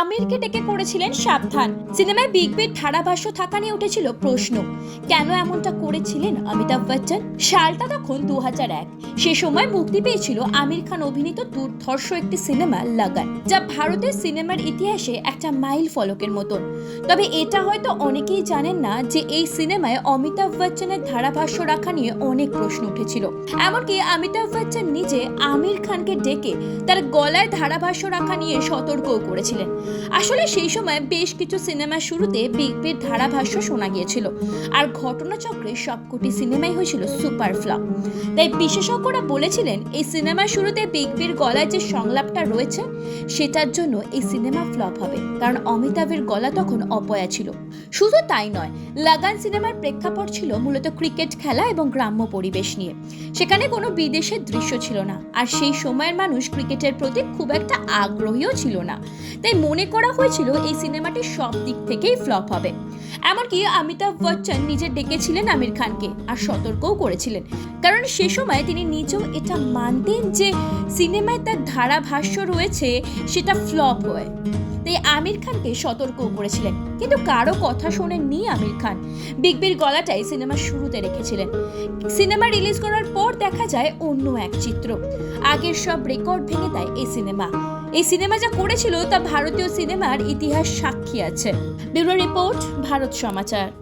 আমিরকে ডেকে করেছিলেন সাবধান। সিনেমায় বিগ বির ধারাভাষ্য থাকা নিয়ে উঠেছিল প্রশ্ন। কেন এমনটা করেছিলেন অমিতাভ বচ্চন? সালটা তখন দু এক। সে সময় মুক্তি পেয়েছিল আমির খান অভিনীত দুর্ধর্ষ একটি সিনেমা, লাগান, যা ভারতের সিনেমার ইতিহাসে একটা মাইল ফলকের মতন। তবে এটা হয়তো অনেকেই জানেন না যে এই সিনেমায় অমিতাভ বচ্চনের ধারাভাষ্য রাখা নিয়ে অনেক প্রশ্ন উঠেছিল। এমনকি অমিতাভ বচ্চন নিজে আমির খানকে ডেকে তার গলায় ধারাভাষ্য রাখা নিয়ে সতর্কও করেছিলেন। আসলে সেই সময় বেশ কিছু সিনেমার শুরুতে বিগ বির ধারাভাষ্য শোনা গিয়েছিল। আর ঘটনাচক্রে সবকটি সিনেমাই হয়েছিল সুপার ফ্লপ। তাই বিশেষজ্ঞরা বলেছিলেন, এই সিনেমার শুরুতে বিগ বির গলায় যে সংলাপটা রয়েছে, সেটার জন্য এই সিনেমা ফ্লপ হবে। কারণ অমিতাভের গলা তখন অপয়া ছিল। শুধু তাই নয়, লাগান সিনেমার প্রেক্ষাপট ছিল মূলত ক্রিকেট খেলা এবং গ্রাম্য পরিবেশ নিয়ে। সেখানে কোনো বিদেশের দৃশ্য ছিল না। আর সেই সময়ের মানুষ ক্রিকেটের প্রতি খুব একটা আগ্রহীও ছিল না। তাই মনে করা হয়েছিল এই সিনেমাটি সব দিক থেকেই ফ্লপ হবে। এমনকি অমিতাভ বচ্চন নিজে ডেকেছিলেন আমির খানকে আর সতর্কও করেছিলেন। কারণ সে সময় তিনি নিজেও এটা মানতেন যে সিনেমায় তার ধারাভাষ্য রয়েছে, সেটা ফ্লপ হয়। তাই আমির খানকে সতর্কও করেছিলেন। কিন্তু কারও কথা শোনেননি আমির খান। বিগ বির গলাটাই সিনেমার শুরুতে রেখেছিলেন। সিনেমা রিলিজ করার পর দেখা যায় অন্য এক চিত্র। আগের সব রেকর্ড ভেঙে দেয় এই সিনেমা। এই সিনেমা যা করেছিল তা ভারতীয় সিনেমার ইতিহাস সাক্ষী আছে। Bureau report, Bharat Samachar.